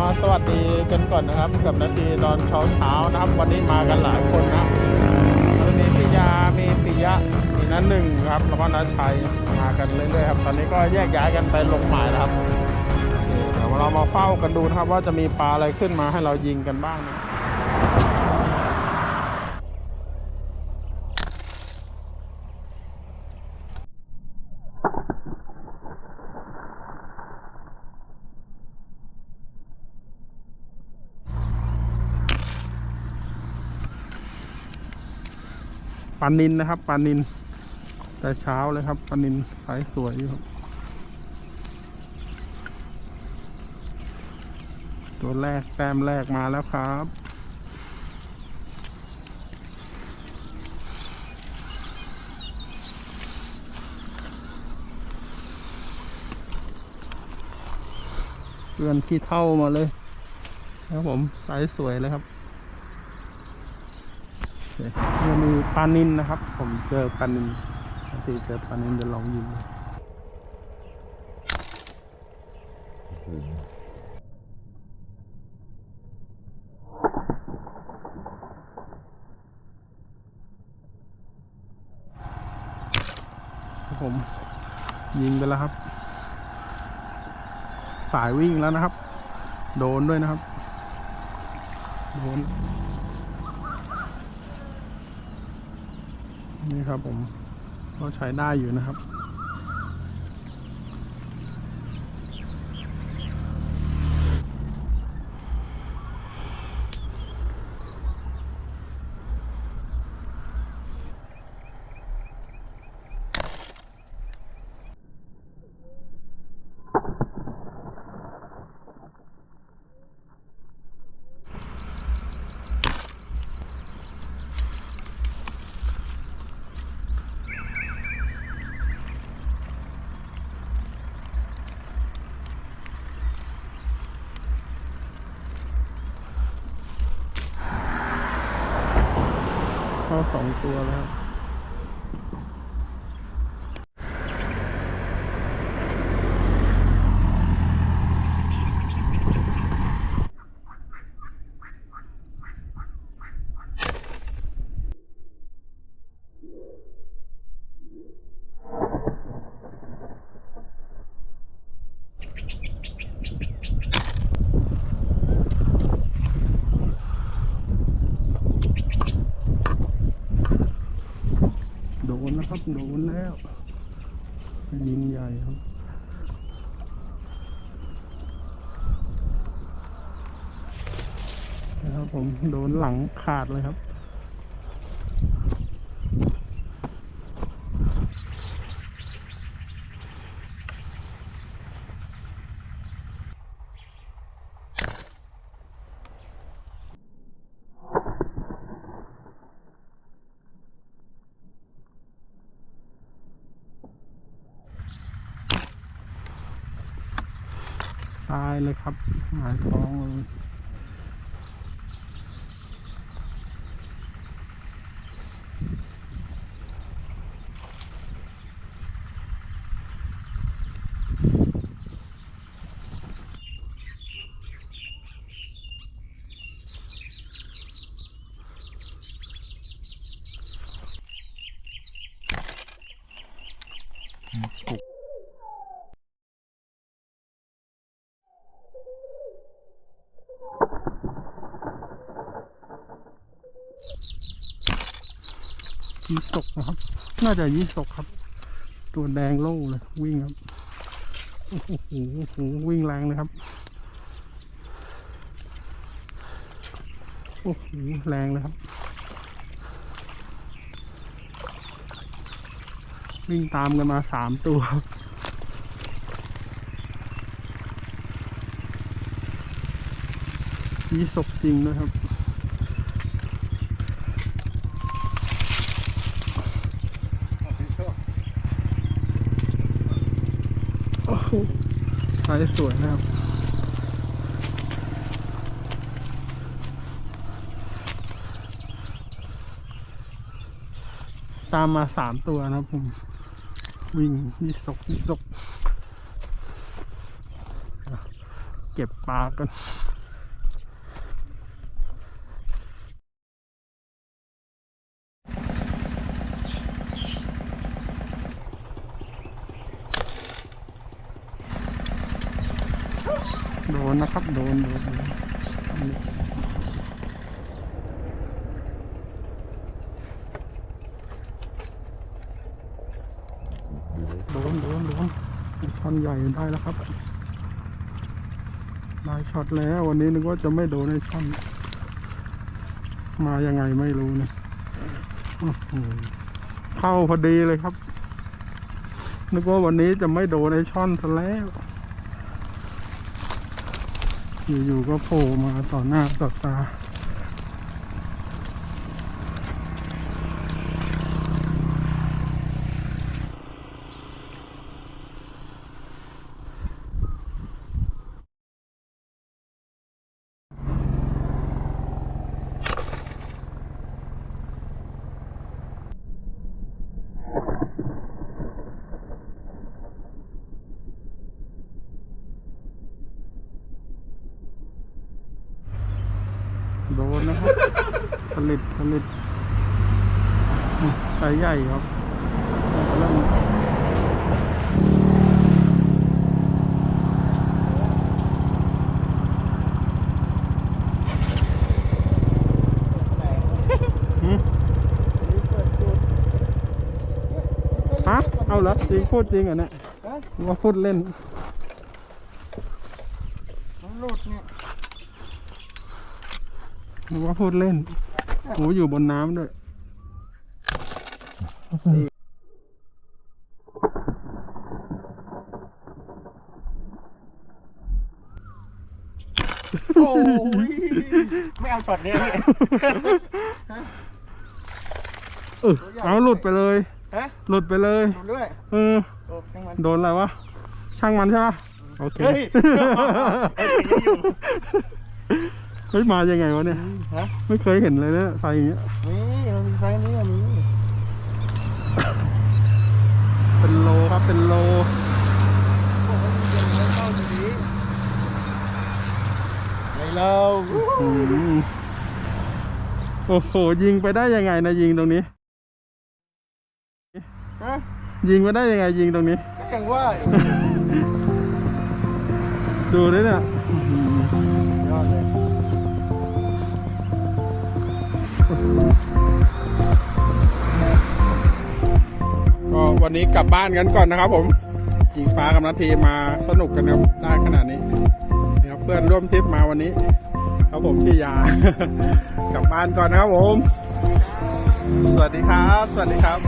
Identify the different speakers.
Speaker 1: มาสวัสดีกันก่อนนะครับกับนาทีตอนเช้าเช้านะครับ วันนี้มากันหลายคนนะวันนี้ปิยามีปิยะมีนันหนึ่งครับแล้วก็นัชชัยมากันเรื่อยๆครับตอนนี้ก็แยกย้ายกันไปลงหมายนะครับเดี๋ยวเรามาเฝ้ากันดูนะครับว่าจะมีปลาอะไรขึ้นมาให้เรายิงกันบ้างนะ ปลานินนะครับปลานิน แต่เช้าเลยครับปลานินสายสวยอยู่ครับ ตัวแรกแต้มแรกมาแล้วครับเพื่อนขี้เท่ามาเลย ครับผมสายสวยเลยครับ ยังมีปลานินนะครับ ผมเจอปลานินปกติเจอปลานินจะลองยิงครับผม ยิงไปแล้วครับ สายวิ่งแล้วนะครับ โดนด้วยนะครับ โดน นี่ครับผมก็ใช้ได้อยู่นะครับ เข้าสองตัวแล้ว ครับโดนแล้วยิงใหญ่ครับนะครับผมโดนหลังขาดเลยครับ ตายเลยครับหมายท้องเลย ยี่สกนะครับ น่าจะยี่สกครับ ตัวแดงโล่เลย วิ่งครับโอ้โหโอ้โหวิ่งแรงเลยครับโอ้โหแรงเลยครับ วิ่งตามกันมาสามตัวครับยี่สกจริงนะครับ โอ้โหไซส์สวยนะครับตามมาสามตัวนะผม วิ่งยี่ศกยี่ศก เก็บปลากัน โดนนะครับโดนโดนโดนโดนโดนโดนท่อนใหญ่ได้แล้วครับได้ช็อตแล้ว วันนี้นึกว่าจะไม่โดนในช่อนมายังไงไม่รู้นะอื้อหือเข้าพอดีเลยครับ นึกว่าวันนี้จะไม่โดนในช่อนซะแล้ว อยู่ๆก็โผล่มาต่อหน้าต่อตา โดนนะครับ ส ลิดสลิดอืมสายใหญ่ครับเริ่มหืมฮะเอาเหรอจริงพูดจริงเหรอเนี่ยว่าพูดเล่น
Speaker 2: มันหลุดเนี่ย
Speaker 1: หรือว่าพูดเล่น โหอยู่บนน้ำด้วย
Speaker 2: โอ้ยไม่เอาช็อตเนี้ยพี่
Speaker 1: เออเอาหลุดไปเลย
Speaker 2: ฮะ
Speaker 1: หลุดไปเลย
Speaker 2: ดูด้วย
Speaker 1: เออ
Speaker 2: โอ้ทั้งมัน
Speaker 1: โดนอะไรวะช่างมันใช่ปะโอเค
Speaker 2: เฮ้ยเฮ้ยยังอยู่
Speaker 1: เฮ้ยมายังไงวะเนี่ย
Speaker 2: ฮะ
Speaker 1: ไม่เคยเห็นเลยเนี่ยใส่อย่างเงี้ย
Speaker 2: มีมันมีไซส์นี้อะมี
Speaker 1: เป็นโลครับเป็นโล
Speaker 2: บอกว่ามีเงินไม่เข้าอยู่ดีไม่เล่า
Speaker 1: อืมโอ้โห ยิงไปได้ยังไงนะยิงตรงนี้
Speaker 2: ฮะ
Speaker 1: ยิงไปได้ยังไงยิงตรงนี้
Speaker 2: ก็อย่างว่าอยู่
Speaker 1: ดูด้วยเนี่ยอื้อหือย นี้กลับบ้านกันก่อนนะครับ ผมยิงฟ้ากับนาทีมาสนุกกันครับได้ขนาดนี้นะครับเพื่อนร่วมทริปมาวันนี้ ครับผมพี่ยากลับบ้านก่อนนะครับผม สวัสดีครับ สวัสดีครับ